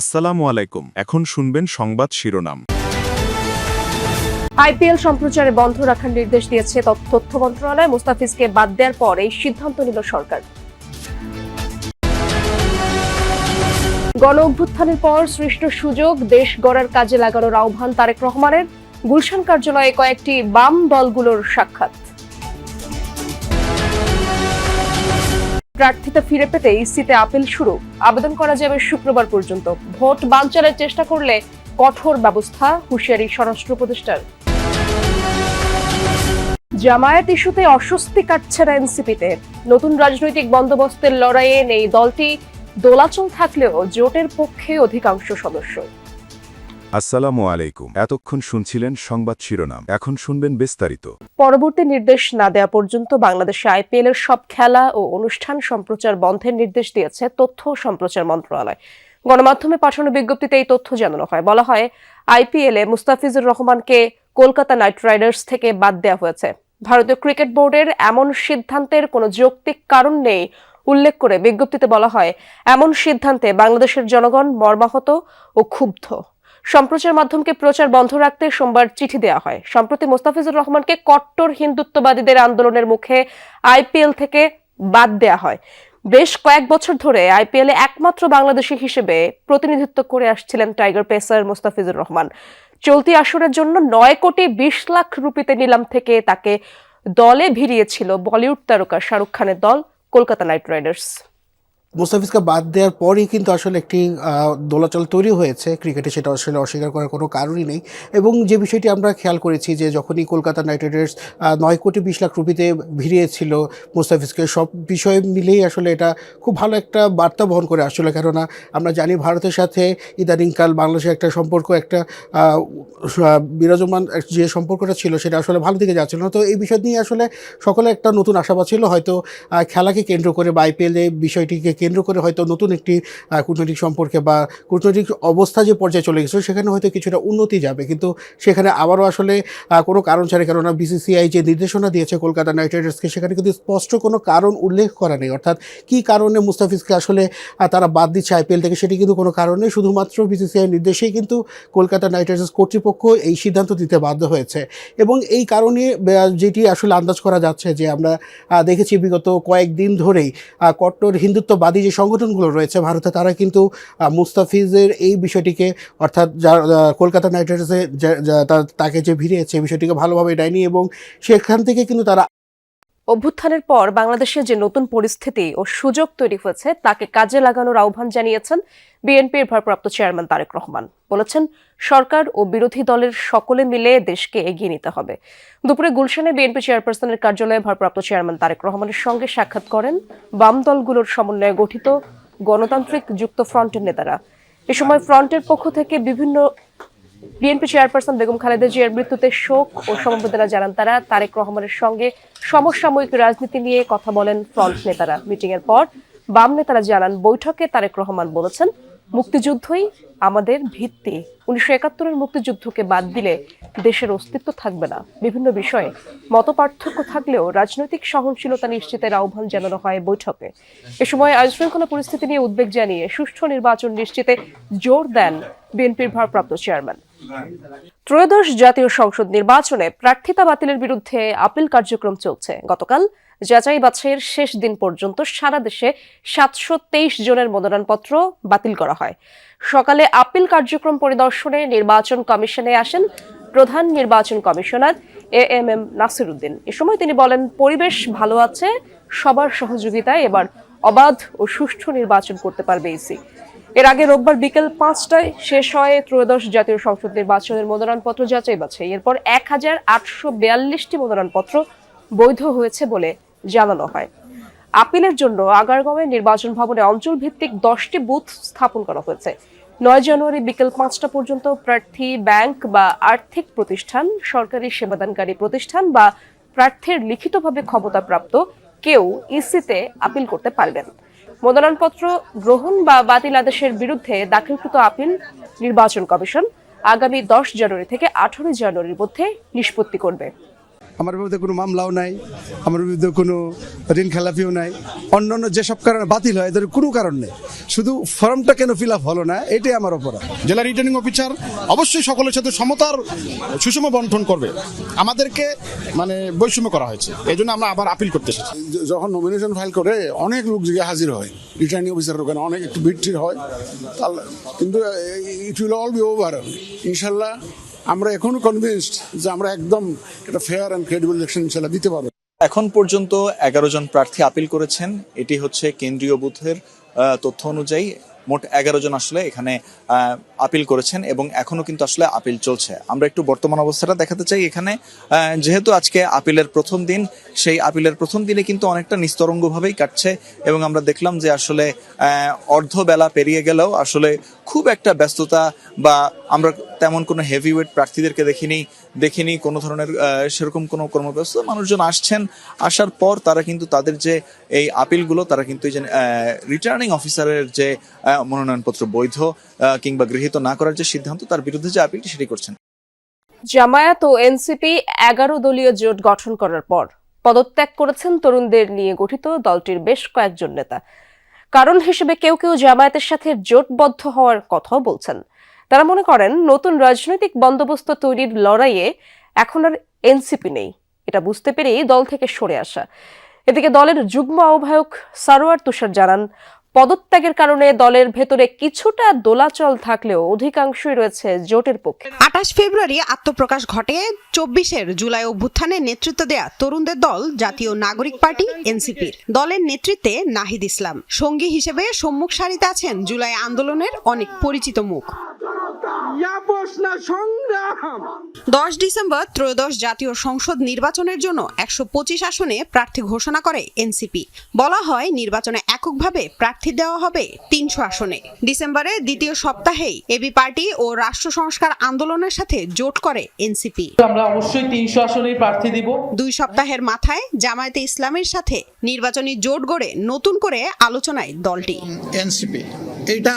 আসসালামু আলাইকুম। এখন শুনবেন সংবাদ শিরোনাম। আইপিএল সম্প্রচারে বন্ধ রাখার নির্দেশ দিয়েছে তথ্য মন্ত্রণালয়। মুস্তাফিজকে বাদ দেওয়ার পর এই সিদ্ধান্ত নিল সরকার। গণ অভ্যুত্থানের পর সৃষ্ট সুযোগ, দেশ গড়ার কাজে লাগানোর আহ্বান তারেক রহমানের। গুলশান কার্যালয়ে কয়েকটি বাম দলগুলোর সাক্ষাৎ। প্রার্থিতা ফিরে পেতে ইসিতে আপিল শুরু। আবেদন করা যাবে শুক্রবার পর্যন্ত। ভোট বানচালের চেষ্টা করলে কঠোর ব্যবস্থা হুঁশিয়ারি স্বরাষ্ট্র উপদেষ্টার। জামায়াত ইস্যুতে অস্বস্তি কাটছে না এনসিপিতে। নতুন রাজনৈতিক বন্দোবস্তের লড়াইয়ে নেই দলটি। দোলাচল থাকলেও জোটের পক্ষে অধিকাংশ সদস্য। আসসালামু আলাইকুম। এতক্ষণ শুনছিলেন সংবাদ শিরোনাম। এখন শুনবেন বিস্তারিত। পরবর্তী নির্দেশ না দেওয়া পর্যন্ত বাংলাদেশে আইপিএল এর সব খেলা ও অনুষ্ঠান সম্প্রচার বন্ধের নির্দেশ দিয়েছে তথ্য সম্প্রচার মন্ত্রণালয়। গণমাধ্যমে পাঠানো বিজ্ঞপ্তিতে এই তথ্য জানানো হয়। বলা হয়, আইপিএল এ মুস্তাফিজুর রহমানকে কলকাতা নাইট রাইডার্স থেকে বাদ দেওয়া হয়েছে। ভারতীয় ক্রিকেট বোর্ডের এমন সিদ্ধান্তের কোনো যৌক্তিক কারণ নেই উল্লেখ করে বিজ্ঞপ্তিতে বলা হয়, এমন সিদ্ধান্তে বাংলাদেশের জনগণ মর্মাহত ও ক্ষুব্ধ। সম্প্রচার মাধ্যমকে প্রচার বন্ধ রাখতে সোমবার চিঠি দেওয়া হয়। সম্প্রতি মোস্তাফিজুর রহমানকে কট্টর হিন্দুত্ববাদীদের আন্দোলনের মুখে আইপিএল থেকে বাদ দেওয়া হয়। বেশ কয়েক বছর ধরে আইপিএল একমাত্র বাংলাদেশি হিসেবে প্রতিনিধিত্ব করে আসছিলেন টাইগার পেসার মোস্তাফিজুর রহমান। চলতি আসরের জন্য নয় কোটি বিশ লাখ রুপিতে নিলাম থেকে তাকে দলে ভিড়িয়েছিল বলিউড তারকা শাহরুখ খানের দল, কলকাতা নাইট রাইডার্স। মুস্তাফিজকে বাদ দেওয়ার পরই কিন্তু আসলে একটি দোলাচল তৈরি হয়েছে ক্রিকেটে, সেটা আসলে অস্বীকার করার কোনো কারণই নেই। এবং যে বিষয়টি আমরা খেয়াল করেছি যে যখনই কলকাতা নাইট রাইডার্স নয় কোটি বিশ লাখ রুপিতে ভিড়িয়েছিল মুস্তাফিজকে, সব বিষয় মিলেই আসলে এটা খুব ভালো একটা বার্তা বহন করে আসলে। কেননা আমরা জানি ভারতের সাথে ইদানিংকাল বাংলাদেশের একটা সম্পর্ক, একটা বিরাজমান যে সম্পর্কটা ছিল, সেটা আসলে ভালো দিকে যাচ্ছিল না। তো এই বিষয় নিয়ে আসলে সকলে একটা নতুন আশাবাদ ছিল। হয়তো খেলাকে কেন্দ্র করে বা আইপিএল বিষয়টিকে কেন্দ্র করে হয়তো নতুন একটি কূটনৈতিক সম্পর্কে বা কূটনৈতিক অবস্থা যে পর্যায়ে চলে গেছে সেখানে হয়তো কিছুটা উন্নতি যাবে। কিন্তু সেখানে আবারও আসলে কোনো কারণ ছাড়ে কেননা বিসিসিআই যে নির্দেশনা দিয়েছে কলকাতা নাইট রাইডার্সকে, সেখানে কিন্তু স্পষ্ট কোনো কারণ উল্লেখ করা নেই। অর্থাৎ কী কারণে মুস্তাফিজকে আসলে তারা বাদ দিচ্ছে আইপিএল থেকে, সেটি কিন্তু কোনো কারণে শুধুমাত্র বিসিসিআই নির্দেশেই কিন্তু কলকাতা নাইট রাইডার্স কর্তৃপক্ষ এই সিদ্ধান্ত দিতে বাধ্য হয়েছে। এবং এই কারণে যেটি আসলে আন্দাজ করা যাচ্ছে যে আমরা দেখেছি বিগত কয়েকদিন ধরেই কট্টর হিন্দুত্ববাদী যে সংগঠনগুলো রয়েছে ভারতে, তারা কিন্তু মুস্তাফিজের এই বিষয়টিকে, অর্থাৎ যা কলকাতা নাইট রাইডার্সে তাকে যে ভিড়িয়েছে বিষয়টিকে ভালোভাবে নেয়নি এবং সেখান থেকে কিন্তু তারা অভ্যুত্থানের পর বাংলাদেশে যে নতুন পরিস্থিতি ও সুযোগ তৈরি হয়েছে, তাকে কাজে লাগানোর আহ্বান জানিয়েছেন বিএনপির ভারপ্রাপ্ত চেয়ারম্যান তারেক রহমান। বলেছেন, সরকার ও বিরোধী দলের সকলে মিলে দেশকে এগিয়ে নিতে হবে। দুপুরে গুলশানে বিএনপি চেয়ারপারসনের কার্যালয়ে ভারপ্রাপ্ত চেয়ারম্যান তারেক রহমানের সঙ্গে সাক্ষাৎ করেন বাম দলগুলোর সমন্বয়ে গঠিত গণতান্ত্রিক যুক্ত ফ্রন্টের নেতারা। এ সময় ফ্রন্টের পক্ষ থেকে বিভিন্ন বিএনপি চেয়ারপারসন বেগম খালেদা জিয়ার মৃত্যুতে শোক ও সমবেদনা জানান তারা। তারেক রহমানের সঙ্গে সমসাময়িক রাজনীতি নিয়ে কথা বলেন ফ্রন্ট নেতারা। মিটিং এর পর বাম নেতারা জানান, বৈঠকে তারেক রহমান বলেছেন, মুক্তিযুদ্ধই আমাদের ভিত্তি। উনিশশো একাত্তরের মুক্তিযুদ্ধকে বাদ দিলে দেশের অস্তিত্ব থাকবে না। বিভিন্ন বিষয়ে মত পার্থক্য থাকলেও রাজনৈতিক সহনশীলতা নিশ্চিতের আহ্বান জানানো হয় বৈঠকে। এ সময় আইনশৃঙ্খলা পরিস্থিতি নিয়ে উদ্বেগ জানিয়ে সুষ্ঠু নির্বাচন নিশ্চিতে জোর দেন বিএনপির ভারপ্রাপ্ত চেয়ারম্যান। ত্রয়োদশ জাতীয় সংসদ নির্বাচনে প্রার্থিতা বাতিলের বিরুদ্ধে আপিল কার্যক্রম চলছে। গতকাল যাচাই বাছাইয়ের শেষ দিন পর্যন্ত সারা দেশে সাতশো তেইশ জনের মনোনয়নপত্র বাতিল করা হয়। সকালে আপিল কার্যক্রম পরিদর্শনে নির্বাচন কমিশনে আসেন প্রধান নির্বাচন commissioner A M M Nasiruddin. এ সময় তিনি বলেন, পরিবেশ ভালো আছে, সবার সহযোগিতায় এবার অবাধ ও সুষ্ঠু নির্বাচন করতে পারবে ইসি। এর আগে রোববার বিকেল পাঁচটায় শেষ হয় ত্রয়োদশ জাতীয় সংসদ নির্বাচনের মনোনয়নপত্র যাচাই বাছাই। এরপর এক হাজার আটশো বিয়াল্লিশটি মনোনয়নপত্র বৈধ হয়েছে বলে জানানো হয়। আপিলের জন্য আগারগাঁওয়ে নির্বাচন ভবনে অঞ্চল ভিত্তিক দশটি বুথ স্থাপন করা হয়েছে। নয় জানুয়ারি বিকেল পাঁচটা পর্যন্ত প্রার্থী ব্যাংক বা আর্থিক প্রতিষ্ঠান, সরকারি সেবাদানকারী প্রতিষ্ঠান বা প্রার্থীর লিখিতভাবে ক্ষমতাপ্রাপ্ত কেউ ইসিতে আপিল করতে পারবেন। মনোনয়নপত্র গ্রহণ বা বাতিল আদেশের বিরুদ্ধে দাখিলকৃত আপিল নির্বাচন কমিশন আগামী দশ জানুয়ারি থেকে আঠারোই জানুয়ারির মধ্যে নিষ্পত্তি করবে। আমার বিরুদ্ধে কোনো মামলাও নাই আমার বিরুদ্ধে কোনো ঋণ খেলাপিও নাই। অন্য অন্য যেসব কারণে বাতিল হয় এদের কোনো কারণ নেই। শুধু ফর্মটা কেন ফিল আপ হলো না এটাই আমার অপরাধ। জেলা রিটার্নিং অফিসার অবশ্যই সকলের সাথে সমতার সুষম বন্টন করবে। আমাদেরকে মানে বৈষম্য করা হয়েছে। এই জন্য আমরা আবার আপিল করতে এসেছি। যখন নমিনেশন ফাইল করে অনেক লোক গিয়ে হাজির হয়। রিটার্নিং অফিসার ওখানে অনেক একটু ভিড় হয়। কিন্তু it will all be over ইনশাল্লাহ আমরা এখনও কনভিন্সড যে আমরা একদম একটা ফেয়ার অ্যান্ড ক্রেডিবল ইলেকশন ইনশাল্লাহ দিতে পারব। এখন পর্যন্ত এগারো জন প্রার্থী আপিল করেছেন। এটি হচ্ছে কেন্দ্রীয় বুথের তথ্য অনুযায়ী মোট এগারো জন আসলে এখানে আপিল করেছেন এবং এখনও কিন্তু আসলে আপিল চলছে। আমরা একটু বর্তমান অবস্থাটা দেখাতে চাই এখানে। যেহেতু আজকে আপিলের প্রথম দিন, সেই আপিলের প্রথম দিনে কিন্তু অনেকটা নিস্তরঙ্গভাবেই কাটছে এবং আমরা দেখলাম যে আসলে অর্ধবেলা পেরিয়ে গেলেও আসলে খুব একটা ব্যস্ততা বা আমরা তেমন কোনো হেভিওয়েট প্রার্থীদেরকে দেখিনি দেখিনি কোনো ধরনের সেরকম কোনো কর্মব্যস্ত মানুষজন আসছেন। আসার পর তারা কিন্তু তাদের যে এই আপিলগুলো, তারা কিন্তু এই যে রিটার্নিং অফিসারের যে মনোনয়নপত্র বৈধ কিংবা গৃহীত না করার যে সিদ্ধান্ত, তার বিরুদ্ধে যে আপিলটি সেটি করছেন। জামায়াত ও এনসিপি এগারো দলীয় জোট গঠন করার পর পদত্যাগ করেছেন তরুণদের নিয়ে গঠিত দলটির বেশ কয়েকজন নেতা। কারণ হিসেবে কেউ কেউ জামায়াতের সাথে জোটবদ্ধ হওয়ার কথাও বলছেন। তারা মনে করেন, নতুন রাজনৈতিক বন্দোবস্ত তৈরির লড়াইয়ে এখন আর এনসিপি নেই। এটা বুঝতে পেরেই দল থেকে সরে আসা। এদিকে দলের যুগ্ম আহ্বায়ক সারোয়ার তুষার জানান পদত্যাগের কারণে দলের ভেতরে কিছুটা দোলাচল থাকলেও অধিকাংশই রয়েছে জোটের পক্ষে। আঠাশ ফেব্রুয়ারি আত্মপ্রকাশ ঘটে। চব্বিশের জুলাই অভ্যুত্থানে নেতৃত্ব দেয়া তরুণদের দল জাতীয় নাগরিক পার্টি, এনসিপির। দলের নেতৃত্বে নাহিদ ইসলাম। সঙ্গী হিসেবে সম্মুখ সারিতে আছেন জুলাই আন্দোলনের অনেক পরিচিত মুখ। দশ ডিসেম্বর ত্রয়োদশ জাতীয় সংসদ নির্বাচনের জন্য একশো পঁচিশ আসনে প্রার্থী ঘোষণা করে এনসিপি। বলা হয় নির্বাচনে এককভাবে প্রার্থী দেওয়া হবে তিনশো আসনে। ডিসেম্বরে দ্বিতীয় সপ্তাহেই এবি পার্টি ও রাষ্ট্র সংস্কার আন্দোলনের সাথে জোট করে এনসিপি। আমরা অবশ্যই তিনশো আসনেই প্রার্থী দিব। দুই সপ্তাহের মাথায় জামায়াতে ইসলামের সাথে নির্বাচনী জোট গড়ে নতুন করে আলোচনায় দলটি। এনসিপি। এটা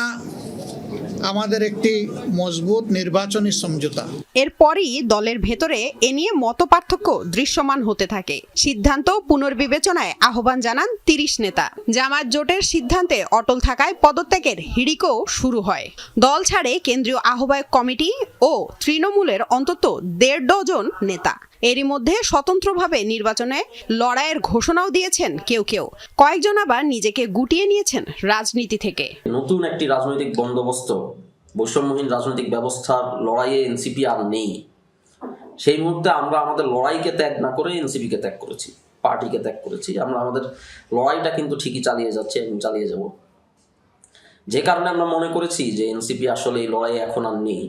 আমাদের একটি মজবুত নির্বাচনী সমঝোতা। এরপরই দলের ভেতরে এ নিয়ে মত পার্থক্য দৃশ্যমান হতে থাকে। সিদ্ধান্ত পুনর্বিবেচনায় আহ্বান জানান তিরিশ নেতা। জামাত জোটের সিদ্ধান্তে অটল থাকায় পদত্যাগের হিড়িকও শুরু হয়। দল ছাড়ে কেন্দ্রীয় আহ্বায়ক কমিটি ও তৃণমূলের অন্তত দেড় ডজন নেতা। এরই মধ্যে স্বতন্ত্রভাবে নির্বাচনে লড়াইয়ের ঘোষণাও দিয়েছেন কেউ কেউ। কয়েকজন আবার নিজেকে গুটিয়ে নিয়েছেন রাজনীতি থেকে। নতুন একটি রাজনৈতিক বন্দোবস্ত, বৈষম্যহীন রাজনৈতিক ব্যবস্থার লড়াইয়ে এনসিপি আর নেই। সেই মুহূর্তে আমরা আমাদের লড়াইকে ত্যাগ না করে এনসিপিকে ত্যাগ করেছি, পার্টিকে ত্যাগ করেছি। আমরা আমাদের লড়াইটা কিন্তু ঠিকই চালিয়ে যাচ্ছি এবং চালিয়ে যাব। যে কারণে আমরা মনে করেছি যে এনসিপি আসলে এই লড়াই এখন আর নেই।